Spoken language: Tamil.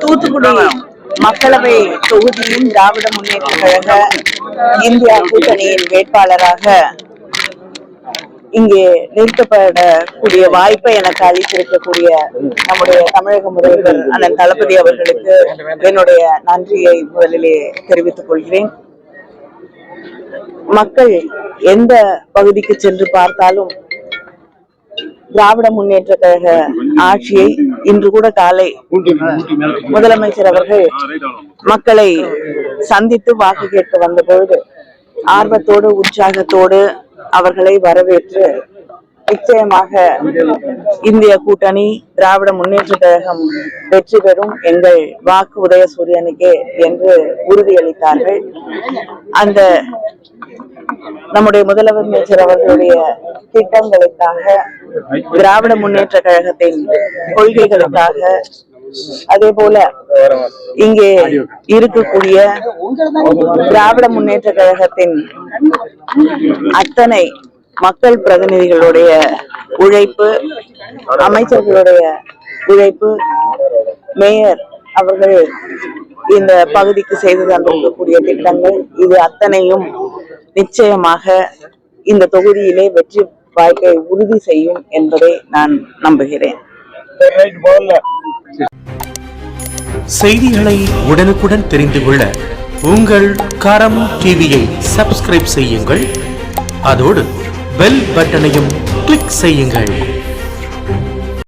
தூத்துக்குடி மக்களவை தொகுதியின் திராவிட முன்னேற்ற கழக இந்தியா கூட்டணியின் வேட்பாளராக இங்கே நிறுத்தப்படக்கூடிய வாய்ப்பை எனக்கு அளித்திருக்கக்கூடிய நம்முடைய தமிழக முதல்வர் அண்ணன் தளபதி அவர்களுக்கு என்னுடைய நன்றியை முதலிலே தெரிவித்துக் கொள்கிறேன். மக்கள் எந்த பகுதிக்கு சென்று பார்த்தாலும் திராவிட முன்னேற்ற கழக ஆட்சியை இன்று கூட காலை முதலமைச்சர் அவர்கள் மக்களை சந்தித்து வாக்கு கேட்க வந்த பொழுது ஆர்வத்தோடு உற்சாகத்தோடு அவர்களை வரவேற்று நிச்சயமாக இந்திய கூட்டணி திராவிட முன்னேற்ற கழகம் வெற்றி பெறும் எங்கள் வாக்கு உதயசூரியனுக்கே என்று உறுதியளித்தார்கள். அந்த நம்முடைய முதலமைச்சர் அவர்களுடைய திட்டங்களுக்காக திராவிட முன்னேற்ற கழகத்தின் கொள்கைகளுக்காக அதே போல இங்கே இருக்கக்கூடிய திராவிட முன்னேற்ற கழகத்தின் அத்தனை மக்கள் பிரதிநிதிகளுடைய உழைப்பு அமைச்சர்களுடைய உழைப்பு மேயர் அவர்கள் இந்த பகுதிக்கு செய்து தந்திருக்கக்கூடிய திட்டங்கள் இது அத்தனையும் நிச்சயமாக இந்த தொகுதியிலே வெற்றி வாய்ப்பை உறுதி செய்யும் என்பதை நான் நம்புகிறேன். செய்திகளை உடனுக்குடன் தெரிந்து கொள்ள உங்கள் கரம் டிவியை சப்ஸ்கிரைப் செய்யுங்கள். அதோடு பெல் பட்டனையும் கிளிக் செய்யுங்கள்.